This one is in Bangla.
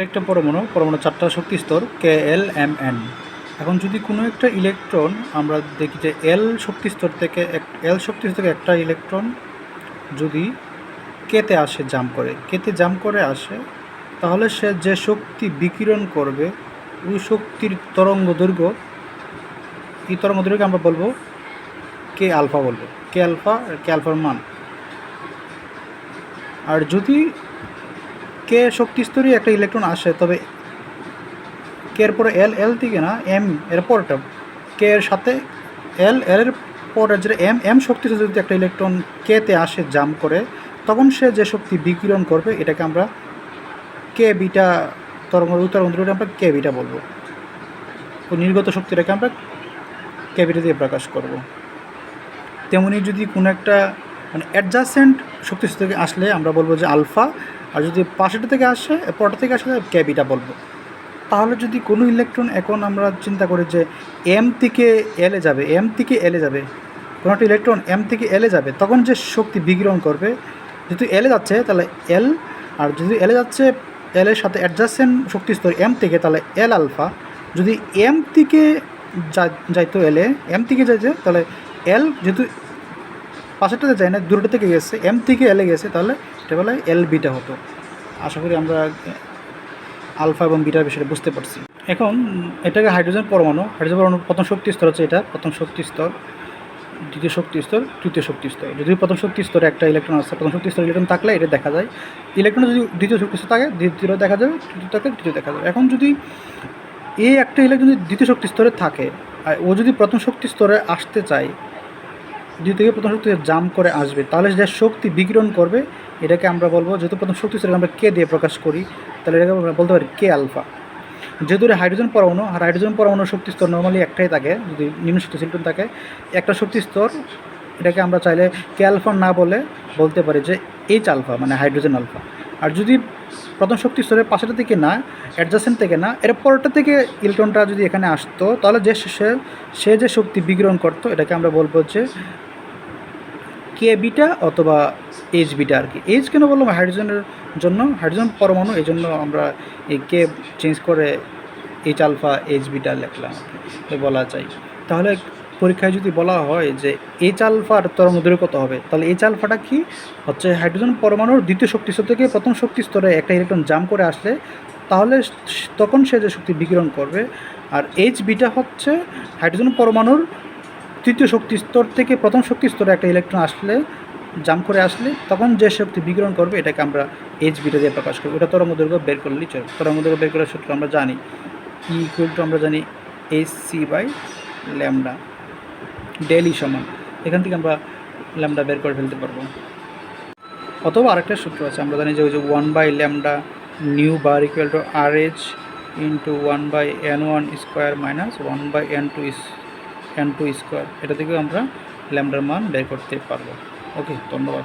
একটা পরমাণু পরমাণু চারটা শক্তি স্তর কে এল এম এন এখন যদি কোনো একটা ইলেকট্রন, আমরা দেখি যে এল শক্তি স্তর থেকে এল শক্তি থেকে একটা ইলেকট্রন যদি কেতে আসে জাম করে কেতে জাম করে আসে, তাহলে সে যে শক্তি বিকিরণ করবে, ওই শক্তির তরঙ্গ দৈর্ঘ্য, এই তরঙ্গ দৈর্ঘ্যকে আমরা বলব কে আলফা বলব। কে আলফা কে আলফার মান। আর যদি কে শক্তি স্তরে একটা ইলেকট্রন আসে, তবে কে এর পরে এল এল থেকে না এম এর পরটা। কে এর সাথে এল এল এর পরে যেটা এম এম শক্তি যদি একটা ইলেকট্রন কেতে আসে জাম করে, তখন সে যে শক্তি বিকিরণ করবে, এটাকে আমরা কে বিটা তরঙ্গ উত্তর দৈর্ঘ্যটা আমরা কে বিটা বলব। ও নির্গত শক্তিটাকে আমরা কে বিটা দিয়ে প্রকাশ করব। তেমনি যদি কোনো একটা মানে অ্যাডজাসেন্ট শক্তি থেকে আসলে আমরা বলব যে আলফা আর যদি পাশেটা থেকে আসে পরটা থেকে আসলে কে বিটা বলব। তাহলে যদি কোনো ইলেকট্রন এখন আমরা চিন্তা করি যে এম থেকে এলে যাবে এম থেকে এলে যাবে, কোনো একটা ইলেকট্রন এম থেকে এলে যাবে, তখন যে শক্তি বিকিরণ করবে, যেহেতু এলে যাচ্ছে, তাহলে এল আর যদি এলে যাচ্ছে এল এর সাথে অ্যাডজাসেন্ট শক্তি স্তর এম থেকে, তাহলে এল আলফা যদি এম থেকে যাইতো এলে এম থেকে যাইছে, তাহলে এল যেহেতু পাশেরটাতে যায় না, দূরটা থেকে গেছে এম থেকে এলে গেছে, তাহলে বলে এল বিটা হতো। আশা করি আমরা আলফা এবং বিটার বিষয়টা বুঝতে পারছি। এখন এটাকে হাইড্রোজেন পরমাণু হাইড্রোজেন পরমাণু প্রথম শক্তি স্তর হচ্ছে এটা, প্রথম শক্তি স্তর, দ্বিতীয় শক্তি স্তর, তৃতীয় শক্তি স্তর। যদি প্রথম শক্তি স্তরে একটা ইলেকট্রন আছে, প্রথম শক্তি স্তর ইলেকট্রন থাকলে এটা দেখা যায়। ইলেকট্রন যদি দ্বিতীয় শক্তি স্তর থাকে দ্বিতীয় দেখা যাবে, তৃতীয় থাকে তৃতীয় দেখা যাবে। এখন যদি এই একটা ইলেকট্রন যদি দ্বিতীয় শক্তি স্তরে থাকে, আর ও যদি প্রথম শক্তি স্তরে আসতে চায় দ্বিতীয় থেকে প্রথম শক্তি জাম করে আসবে, তাহলে যে শক্তি বিকিরণ করবে, এটাকে আমরা বলব যেহেতু প্রথম শক্তি স্তরকে আমরা কে দিয়ে প্রকাশ করি, তাহলে এটাকে আমরা বলতে পারি কে আলফা। যেহেতু হাইড্রোজেন পরমাণু, আর হাইড্রোজেন পরমাণুর শক্তি স্তর নর্মালি একটাই থাকে, যদি নিম্ন শক্তি সিলটন থাকে, একটা শক্তি স্তর, এটাকে আমরা চাইলে কে আলফা না বলে বলতে পারি যে এইচ আলফা মানে হাইড্রোজেন আলফা। আর যদি প্রথম শক্তি স্তরের পাশেটা থেকে না অ্যাডজাসেন্ট থেকে না, এর পরটা থেকে ইলেকট্রনটা যদি এখানে আসতো, তাহলে যে সে সে যে শক্তি বিকিরণ করতো, এটাকে আমরা বলব যে কে বিটা অথবা এইচ বিটা আর কি। এইচ কেন বললাম? হাইড্রোজেনের জন্য হাইড্রোজেন পরমাণু, এই জন্য আমরা এই কে চেঞ্জ করে এইচ আলফা এইচ বিটা লিখলাম বলা যায়। তাহলে পরীক্ষায় যদি বলা হয় যে এইচ আলফার তরঙ্গ দৈর্ঘ্য কত হবে, তাহলে এইচ আলফাটা কি? হচ্ছে হাইড্রোজেন পরমাণুর দ্বিতীয় শক্তি স্তর থেকে প্রথম শক্তি স্তরে একটা ইলেকট্রন জাম করে আসলে তাহলে তখন সে যে শক্তি বিকিরণ করবে, আর এইচ বিটা হচ্ছে হাইড্রোজেন পরমাণুর তৃতীয় শক্তি স্তর থেকে প্রথম শক্তি স্তরে একটা ইলেকট্রন আসলে জাম করে আসলে তখন যে শক্তি বিকিরণ করবে এটাকে আমরা এইচ বিটা দিয়ে প্রকাশ করব। এটা তরঙ্গ দৈর্ঘ্য বের করলেই চলে তরঙ্গ দৈর্ঘ্য বের করার সূত্র আমরা জানি ই ইকুয়াল টু আমরা জানি এইচ সি বাই ল্যামডা ডেলি সমান। এখান থেকে আমরা ল্যামডা বের করে ফেলতে পারব। অথবা আরেকটা সূত্র আছে, আমরা জানি যে ওই যে one by lambda nu bar equal to R H into one by N one square minus one by N two N two square এটা থেকেও আমরা ল্যামডার মান বের করতে পারব। ওকে ধন্যবাদ।